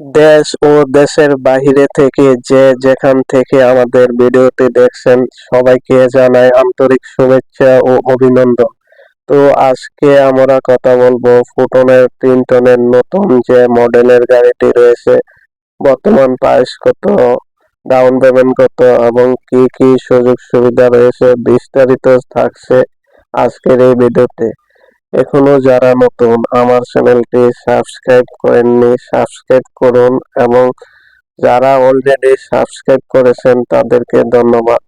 দেশ ও দেশের বাহিরে থেকে যে যেখান থেকে আমাদের ভিডিওটি দেখছেন, সবাইকে জানাই আন্তরিক শুভেচ্ছা ও অভিনন্দন। তো আজকে আমরা কথা বলব ফুটনের তিন টনের নতুন যে মডেলের গাড়িটি রয়েছে, বর্তমান প্রাইস কত ডাউন পেমেন্ট কত এবং কি কি সুযোগ সুবিধা রয়েছে, বিস্তারিত থাকছে আজকের এই ভিডিওতে। এখনও যারা নতুন আমার চ্যানেলটি সাবস্ক্রাইব করেননি, সাবস্ক্রাইব করুন এবং যারা অলরেডি সাবস্ক্রাইব করেছেন তাদেরকে ধন্যবাদ।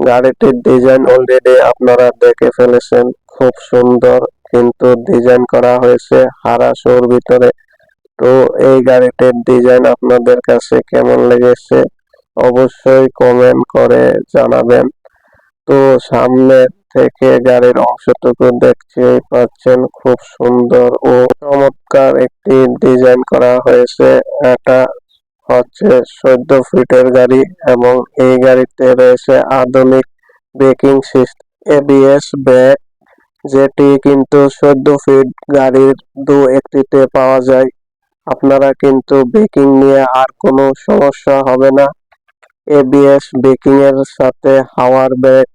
গাড়িটির ডিজাইন অলরেডি আপনারা দেখে ফেলেছেন, খুব সুন্দর কিন্তু ডিজাইন করা হয়েছে হারাসোর ভিতরে। তো এই গাড়িটির ডিজাইন আপনাদের কাছে কেমন লেগেছে অবশ্যই কমেন্ট করে জানাবেন। তো সামনে থেকে গাড়ির অংশটুকু দেখতে পাচ্ছেন খুব সুন্দর ও চমৎকার একটি ডিজাইন করা হয়েছে। এটা হচ্ছে চোদ্দ ফিটের গাড়ি এবং এই গাড়িতে রয়েছে আধুনিক ব্রেকিং সিস্টেম এবিএস ব্যাগ যেটি কিন্তু চোদ্দ ফিট গাড়ির দু একটিতে পাওয়া যায়। আপনারা কিন্তু ব্রেকিং নিয়ে আর কোনো সমস্যা হবে না। এবিএস ব্রেকিং এর সাথে হাওয়ার ব্রেক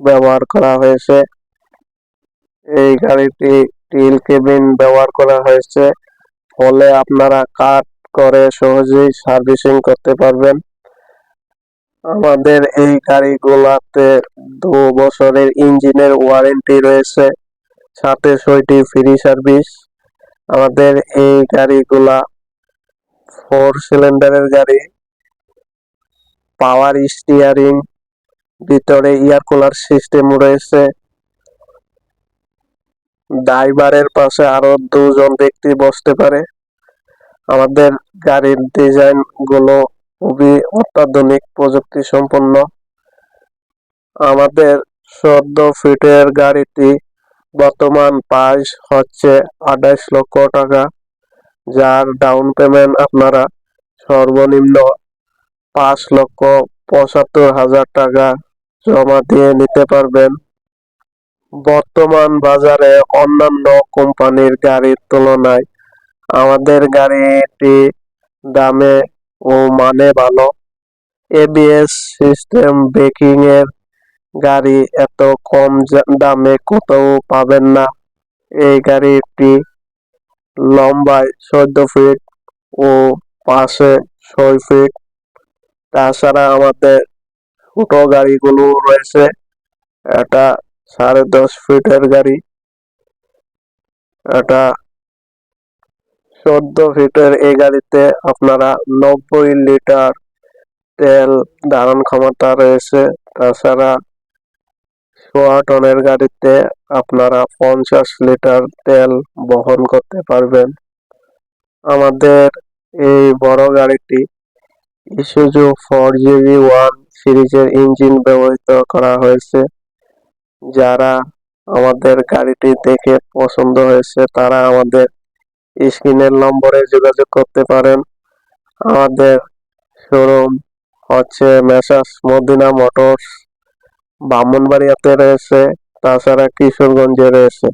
ব্যবহার করা হয়েছে। এই গাড়িটি টিল কেবিন ব্যবহার করা হয়েছে। ফলে আপনারা কাট করে সহজেই সার্ভিসিং করতে পারবেন। আমাদের এই গাড়িগুলাতে দু বছরের ইঞ্জিনের ওয়ারেন্টি রয়েছে, সাথে ছয়টি ফ্রি সার্ভিস। আমাদের এই গাড়িগুলা ফোর সিলিন্ডারের গাড়ি, পাওয়ার স্টিয়ারিং ভিতরে এয়ার কুলার সিস্টেম রয়েছে। ড্রাইভারের পাশে আরও দুজন ব্যক্তি বসতে পারে। আমাদের গাড়ির ডিজাইনগুলো খুবই অত্যাধুনিক প্রযুক্তি সম্পন্ন আমাদের চোদ্দ ফিটের গাড়িটি বর্তমান প্রাইস হচ্ছে আঠাইশ লক্ষ টাকা, যার ডাউন পেমেন্ট আপনারা সর্বনিম্ন পাঁচ লক্ষ পঁচাত্তর হাজার টাকা জমা দিয়ে নিতে পারবেন। বর্তমান বাজারে অন্যান্য কোম্পানির গাড়ির তুলনায় আমাদের গাড়িটি দামে ও মানে ভালো। এবিএস সিস্টেম ব্রেকিং এর গাড়ি এত কম দামে কোথাও পাবেন না। এই গাড়িটি লম্বায় চোদ্দ ফিট ও পাশে ছয় ফিট তাছাড়া আমাদের ছোট গাড়িগুলো রয়েছে। এটা সাড়ে দশ ফিটের গাড়ি এটা চোদ্দ ফিটের এই গাড়িতে আপনারা নব্বই লিটার তেল ধারণ ক্ষমতা রয়েছে। তাছাড়া সোয়া টনের গাড়িতে আপনারা পঞ্চাশ লিটার তেল বহন করতে পারবেন। আমাদের এই বড় গাড়িটি ইসুজু ফোর জিবি ওয়ান সিরিজের ইঞ্জিন ব্যবহৃত করা হয়েছে। যারা আমাদের গাড়িটি দেখে পছন্দ হয়েছে, তারা আমাদের স্ক্রিনের নম্বরে যোগাযোগ করতে পারেন। আমাদের শোরুম হচ্ছে মেসাস মদিনা মোটরস, ব্রাহ্মণবাড়িয়াতে রয়েছে, তাছাড়া কিশোরগঞ্জে রয়েছে।